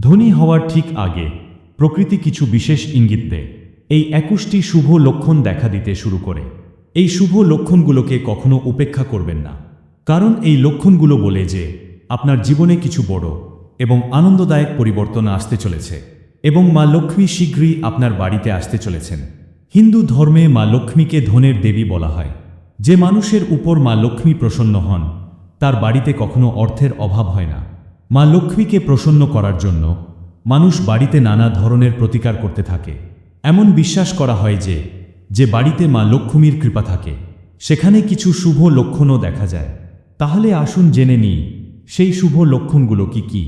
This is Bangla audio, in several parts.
ধনী হওয়ার ঠিক আগে প্রকৃতি কিছু বিশেষ ইঙ্গিত দেয়। এই একুশটি শুভ লক্ষণ দেখা দিতে শুরু করে। এই শুভ লক্ষণগুলোকে কখনো উপেক্ষা করবেন না। কারণ এই লক্ষণগুলো বলে যে, আপনার জীবনে কিছু বড় এবং আনন্দদায়ক পরিবর্তন আসতে চলেছে এবং মা লক্ষ্মী শীঘ্রই আপনার বাড়িতে আসতে চলেছেন। হিন্দু ধর্মে মা লক্ষ্মীকে ধনের দেবী বলা হয়। যে মানুষের উপর মা লক্ষ্মী প্রসন্ন হন, তার বাড়িতে কখনো অর্থের অভাব হয় না। মা লক্ষ্মীকে প্রসন্ন করার জন্য মানুষ বাড়িতে নানা ধরনের প্রতিকার করতে থাকে। এমন বিশ্বাস করা হয় যে যে বাড়িতে মা লক্ষ্মীর কৃপা থাকে, সেখানে কিছু শুভ লক্ষণও দেখা যায়। তাহলে আসুন জেনে নিই, সেই শুভ লক্ষণগুলো কি কি?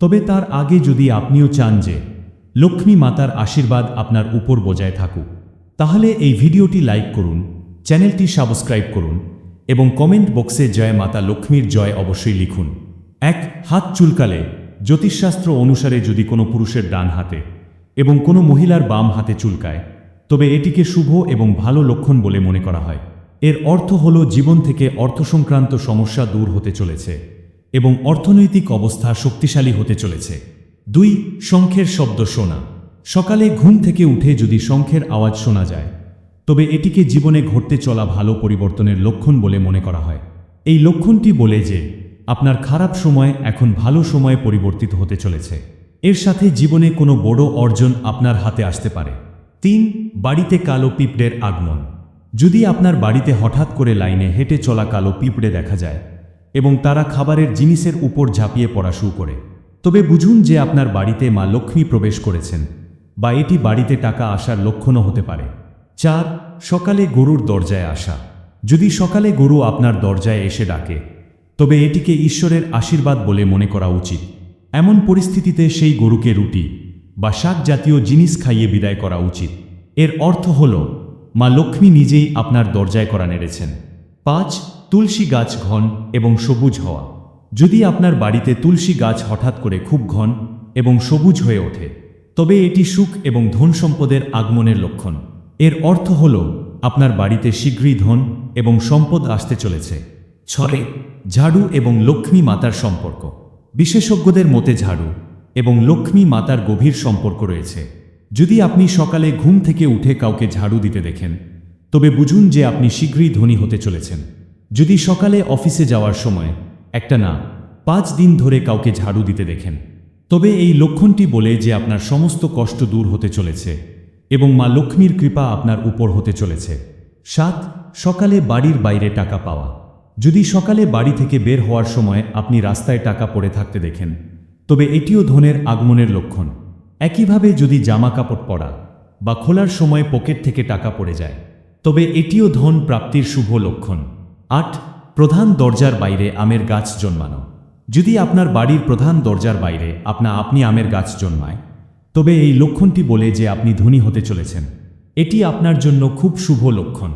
তবে তার আগে যদি আপনিও চান যে, লক্ষ্মী মাতার আশীর্বাদ আপনার উপর বজায় থাকুক, তাহলে এই ভিডিওটি লাইক করুন, চ্যানেলটি সাবস্ক্রাইব করুন এবং কমেন্ট বক্সে জয় মাতা লক্ষ্মীর জয় অবশ্যই লিখুন। এক হাত চুলকালে জ্যোতিষশাস্ত্র অনুসারে যদি কোনো পুরুষের ডান হাতে এবং কোনো মহিলার বাম হাতে চুলকায়, তবে এটিকে শুভ এবং ভালো লক্ষণ বলে মনে করা হয়। এর অর্থ হল জীবন থেকে অর্থ সংক্রান্ত সমস্যা দূর হতে চলেছে এবং অর্থনৈতিক অবস্থা শক্তিশালী হতে চলেছে। দুই, শঙ্খের শব্দ শোনা। সকালে ঘুম থেকে উঠে যদি শঙ্খের আওয়াজ শোনা যায়, তবে এটিকে জীবনে ঘটতে চলা ভালো পরিবর্তনের লক্ষণ বলে মনে করা হয়। এই লক্ষণটি বলে যে আপনার খারাপ সময় এখন ভালো সময়ে পরিবর্তিত হতে চলেছে। এর সাথে জীবনে কোনো বড় অর্জন আপনার হাতে আসতে পারে। তিন, বাড়িতে কালো পিঁপড়ের আগমন। যদি আপনার বাড়িতে হঠাৎ করে লাইনে হেঁটে চলা কালো পিঁপড়ে দেখা যায় এবং তারা খাবারের জিনিসের উপর ঝাঁপিয়ে পড়া শুরু করে। তবে বুঝুন যে আপনার বাড়িতে মা লক্ষ্মী প্রবেশ করেছেন বা এটি বাড়িতে টাকা আসার লক্ষণও হতে পারে। চার, সকালে গরুর দরজায় আসা। যদি সকালে গরু আপনার দরজায় এসে ডাকে তবে এটিকে ঈশ্বরের আশীর্বাদ বলে মনে করা উচিত। এমন পরিস্থিতিতে সেই গরুকে রুটি বা শাক জাতীয় জিনিস খাইয়ে বিদায় করা উচিত। এর অর্থ হল, মা লক্ষ্মী নিজেই আপনার দরজায় করা নেড়েছেন। পাঁচ, তুলসী গাছ ঘন এবং সবুজ হওয়া। যদি আপনার বাড়িতে তুলসী গাছ হঠাৎ করে খুব ঘন এবং সবুজ হয়ে ওঠে, তবে এটি সুখ এবং ধন সম্পদের আগমনের লক্ষণ। এর অর্থ হল, আপনার বাড়িতে শীঘ্রই ধন এবং সম্পদ আসতে চলেছে। ছয় ঝাড়ু এবং লক্ষ্মী মাতার সম্পর্ক। বিশেষজ্ঞদের মতে ঝাড়ু এবং লক্ষ্মী মাতার গভীর সম্পর্ক রয়েছে। যদি আপনি সকালে ঘুম থেকে উঠে কাউকে ঝাড়ু দিতে দেখেন, তবে বুঝুন যে আপনি শীঘ্রই ধনী হতে চলেছেন। যদি সকালে অফিসে যাওয়ার সময় একটা না, পাঁচ দিন ধরে কাউকে ঝাড়ু দিতে দেখেন, তবে এই লক্ষণটি বলে যে আপনার সমস্ত কষ্ট দূর হতে চলেছে এবং মা লক্ষ্মীর কৃপা আপনার উপর হতে চলেছে। সাত, সকালে বাড়ির বাইরে টাকা পাওয়া। যদি সকালে বাড়ি থেকে বের হওয়ার সময় আপনি রাস্তায় টাকা পড়ে থাকতে দেখেন, তবে এটিও ধনের আগমনের লক্ষণ। একইভাবে যদি জামা কাপড় পরা বা খোলার সময় পকেট থেকে টাকা পড়ে যায়, তবে এটিও ধন প্রাপ্তির শুভ লক্ষণ। আট, প্রধান দরজার বাইরে আমের গাছ জন্মানো। যদি আপনার বাড়ির প্রধান দরজার বাইরে আপনা আপনি আমের গাছ জন্মায়, তবে এই লক্ষণটি বলে যে আপনি ধনী হতে চলেছেন। এটি আপনার জন্য খুব শুভ লক্ষণ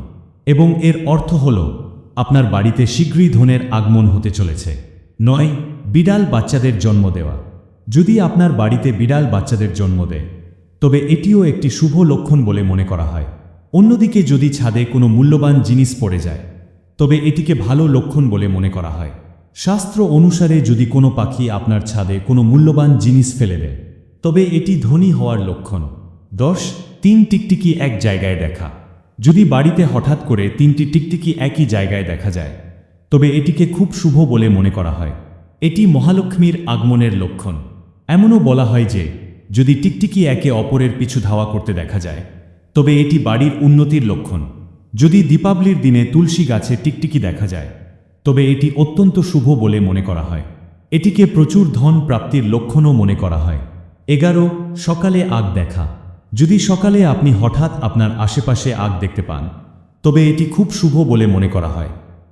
এবং এর অর্থ হল আপনার বাড়িতে শীঘ্রই ধনের আগমন হতে চলেছে। নয়, বিড়াল বাচ্চাদের জন্ম দেওয়া। যদি আপনার বাড়িতে বিড়াল বাচ্চাদের জন্ম দেয়, তবে এটিও একটি শুভ লক্ষণ বলে মনে করা হয়। অন্যদিকে যদি ছাদে কোনো মূল্যবান জিনিস পড়ে যায়, তবে এটিকে ভালো লক্ষণ বলে মনে করা হয়। শাস্ত্র অনুসারে যদি কোনো পাখি আপনার ছাদে কোনো মূল্যবান জিনিস ফেলে দেয়, তবে এটি ধনী হওয়ার লক্ষণ। দশ, তিন টিকটিকি এক জায়গায় দেখা। যদি বাড়িতে হঠাৎ করে তিনটি টিকটিকি একই জায়গায় দেখা যায়, তবে এটিকে খুব শুভ বলে মনে করা হয়। এটি মহালক্ষ্মীর আগমনের লক্ষণ। এমনও বলা হয় যে, যদি টিকটিকি একে অপরের পিছু ধাওয়া করতে দেখা যায়, তবে এটি বাড়ির উন্নতির লক্ষণ। যদি দীপাবলির দিনে তুলসী গাছে টিকটিকি দেখা যায়, তবে এটি অত্যন্ত শুভ বলে মনে করা হয়। এটিকে প্রচুর ধন প্রাপ্তির লক্ষণও মনে করা হয়। এগারো, সকালে আগ দেখা। যদি সকালে আপনি হঠাৎ আপনার আশেপাশে আগ দেখতে পান, তবে এটি খুব শুভ বলে মনে করা হয়।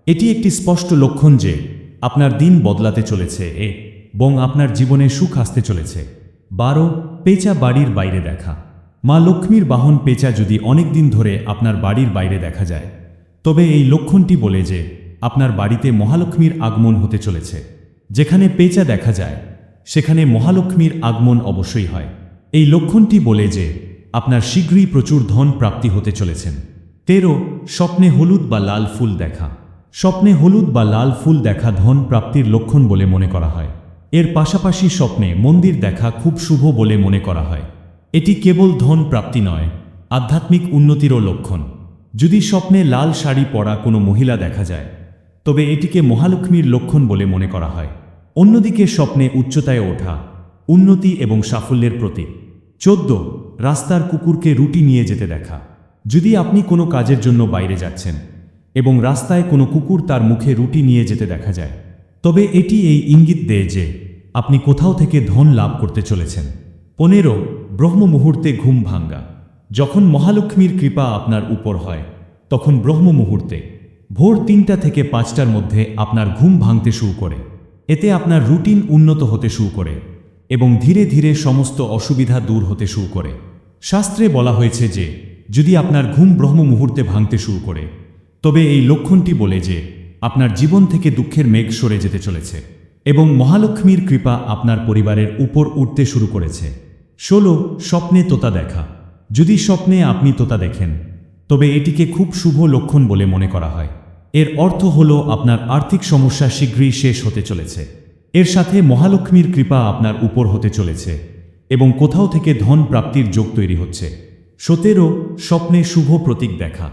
এটি একটি স্পষ্ট লক্ষণ যে আপনার দিন বদলাতে চলেছে এ এবং আপনার জীবনে সুখ আসতে চলেছে। বারো, পেঁচা বাড়ির বাইরে দেখা। মা লক্ষ্মীর বাহন পেঁচা যদি অনেক দিন ধরে আপনার বাড়ির বাইরে দেখা যায়, তবে এই লক্ষণটি বলে যে আপনার বাড়িতে মহালক্ষ্মীর আগমন হতে চলেছে। যেখানে পেঁচা দেখা যায়, সেখানে মহালক্ষ্মীর আগমন অবশ্যই হয়। এই লক্ষণটি বলে যে আপনার শীঘ্রই প্রচুর ধন প্রাপ্তি হতে চলেছেন। তেরো, স্বপ্নে হলুদ বা লাল ফুল দেখা। স্বপ্নে হলুদ বা লাল ফুল দেখা ধন প্রাপ্তির লক্ষণ বলে মনে করা হয়। এর পাশাপাশি স্বপ্নে মন্দির দেখা খুব শুভ বলে মনে করা হয়। এটি কেবল ধন প্রাপ্তি নয়, আধ্যাত্মিক উন্নতিরও লক্ষণ। যদি স্বপ্নে লাল শাড়ি পরা কোনো মহিলা দেখা যায়, তবে এটিকে মহালক্ষ্মীর লক্ষণ বলে মনে করা হয়। অন্যদিকে স্বপ্নে উচ্চতায় ওঠা, উন্নতি এবং সাফল্যের প্রতীক। চোদ্দ রাস্তার কুকুরকে রুটি নিয়ে যেতে দেখা। যদি আপনি কোনো কাজের জন্য বাইরে যাচ্ছেন এবং রাস্তায় কোনো কুকুর তার মুখে রুটি নিয়ে যেতে দেখা যায়, তবে এটি এই ইঙ্গিত দেয় যে আপনি কোথাও থেকে ধন লাভ করতে চলেছেন। পনেরো ব্রহ্ম মুহূর্তে ঘুম ভাঙ্গা। যখন মহালক্ষ্মীর কৃপা আপনার উপর হয়, তখন ব্রহ্ম মুহূর্তে ভোর তিনটা থেকে পাঁচটার মধ্যে আপনার ঘুম ভাঙতে শুরু করে। এতে আপনার রুটিন উন্নত হতে শুরু করে এবং ধীরে ধীরে সমস্ত অসুবিধা দূর হতে শুরু করে। শাস্ত্রে বলা হয়েছে যে, যদি আপনার ঘুম ব্রহ্ম মুহূর্তে ভাঙতে শুরু করে, তবে এই লক্ষণটি বলে যে, আপনার জীবন থেকে দুঃখের মেঘ সরে যেতে চলেছে এবং মহালক্ষ্মীর কৃপা আপনার পরিবারের উপর উঠতে শুরু করেছে। ষোলো, স্বপ্নে তোতা দেখা। যদি স্বপ্নে আপনি তোতা দেখেন, তবে এটিকে খুব শুভ লক্ষণ বলে মনে করা হয়। এর অর্থ হল আপনার আর্থিক সমস্যা শীঘ্রই শেষ হতে চলেছে। এর সাথে মহালক্ষ্মীর কৃপা আপনার উপর হতে চলেছে। এবং কোথাও থেকে ধন প্রাপ্তির যোগ তৈরি হচ্ছে। সতেরো, স্বপ্নে শুভ প্রতীক দেখা।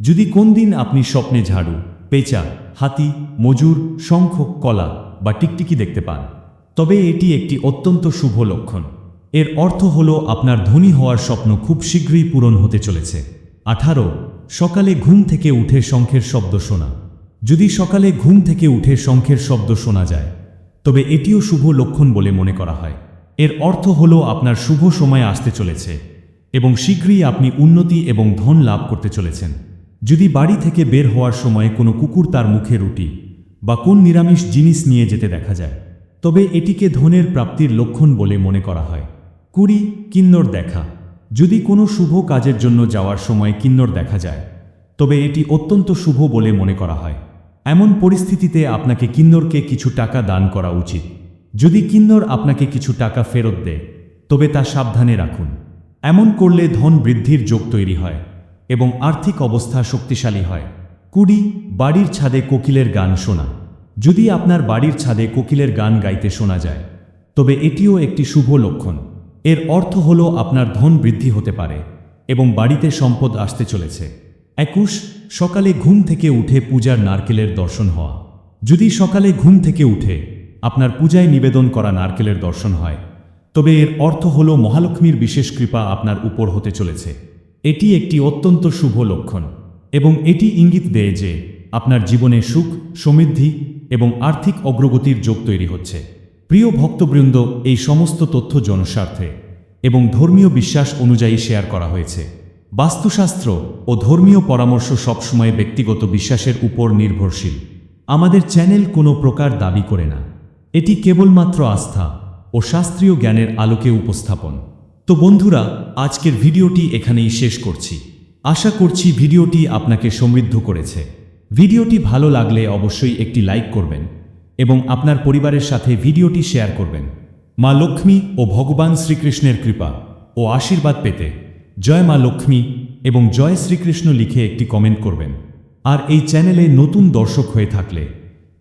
যদি কোন দিন আপনি স্বপ্নে ঝাড়ু, পেঁচা, হাতি, মজুর, শঙ্খ, কলা বা টিকটিকি দেখতে পান, তবে এটি একটি অত্যন্ত শুভ লক্ষণ। এর অর্থ হল আপনার ধনী হওয়ার স্বপ্ন খুব শীঘ্রই পূরণ হতে চলেছে। আঠারো, সকালে ঘুম থেকে উঠে শঙ্খের শব্দ শোনা। যদি সকালে ঘুম থেকে উঠে শঙ্খের শব্দ শোনা যায়, তবে এটিও শুভ লক্ষণ বলে মনে করা হয়। এর অর্থ হল আপনার শুভ সময় আসতে চলেছে, এবং শীঘ্রই আপনি উন্নতি এবং ধন লাভ করতে চলেছেন। যদি বাড়ি থেকে বের হওয়ার সময় কোনো কুকুর তার মুখে রুটি বা কোন নিরামিষ জিনিস নিয়ে যেতে দেখা যায়, তবে এটিকে ধনের প্রাপ্তির লক্ষণ বলে মনে করা হয়। কুড়ি, কিন্নর দেখা। যদি কোনো শুভ কাজের জন্য যাওয়ার সময় কিন্নর দেখা যায়, তবে এটি অত্যন্ত শুভ বলে মনে করা হয়। এমন পরিস্থিতিতে আপনাকে কিন্নরকে কিছু টাকা দান করা উচিত। যদি কিন্নর আপনাকে কিছু টাকা ফেরত দেয়, তবে তা সাবধানে রাখুন। এমন করলে ধন বৃদ্ধির যোগ তৈরি হয় এবং আর্থিক অবস্থা শক্তিশালী হয়। কুড়ি, বাড়ির ছাদে কোকিলের গান শোনা। যদি আপনার বাড়ির ছাদে কোকিলের গান গাইতে শোনা যায়, তবে এটিও একটি শুভ লক্ষণ। এর অর্থ হল আপনার ধন বৃদ্ধি হতে পারে এবং বাড়িতে সম্পদ আসতে চলেছে। একুশ, সকালে ঘুম থেকে উঠে পূজার নারকেলের দর্শন হওয়া। যদি সকালে ঘুম থেকে উঠে আপনার পূজায় নিবেদন করা নারকেলের দর্শন হয়। তবে এর অর্থ হল মহালক্ষ্মীর বিশেষ কৃপা আপনার উপর হতে চলেছে। এটি একটি অত্যন্ত শুভ লক্ষণ এবং এটি ইঙ্গিত দেয় যে আপনার জীবনে সুখ, সমৃদ্ধি এবং আর্থিক অগ্রগতির যোগ তৈরি হচ্ছে। প্রিয় ভক্তবৃন্দ, এই সমস্ত তথ্য জনস্বার্থে এবং ধর্মীয় বিশ্বাস অনুযায়ী শেয়ার করা হয়েছে। বাস্তুশাস্ত্র ও ধর্মীয় পরামর্শ সবসময় ব্যক্তিগত বিশ্বাসের উপর নির্ভরশীল। আমাদের চ্যানেল কোনো প্রকার দাবি করে না। এটি কেবলমাত্র আস্থা ও শাস্ত্রীয় জ্ঞানের আলোকে উপস্থাপন। তো বন্ধুরা, আজকের ভিডিওটি এখানেই শেষ করছি। আশা করছি ভিডিওটি আপনাকে সমৃদ্ধ করেছে। ভিডিওটি ভালো লাগলে অবশ্যই একটি লাইক করবেন এবং আপনার পরিবারের সাথে ভিডিওটি শেয়ার করবেন। মা লক্ষ্মী ও ভগবান শ্রীকৃষ্ণের কৃপা ও আশীর্বাদ পেতে জয় মা লক্ষ্মী এবং জয় শ্রীকৃষ্ণ লিখে একটি কমেন্ট করবেন। আর এই চ্যানেলে নতুন দর্শক হয়ে থাকলে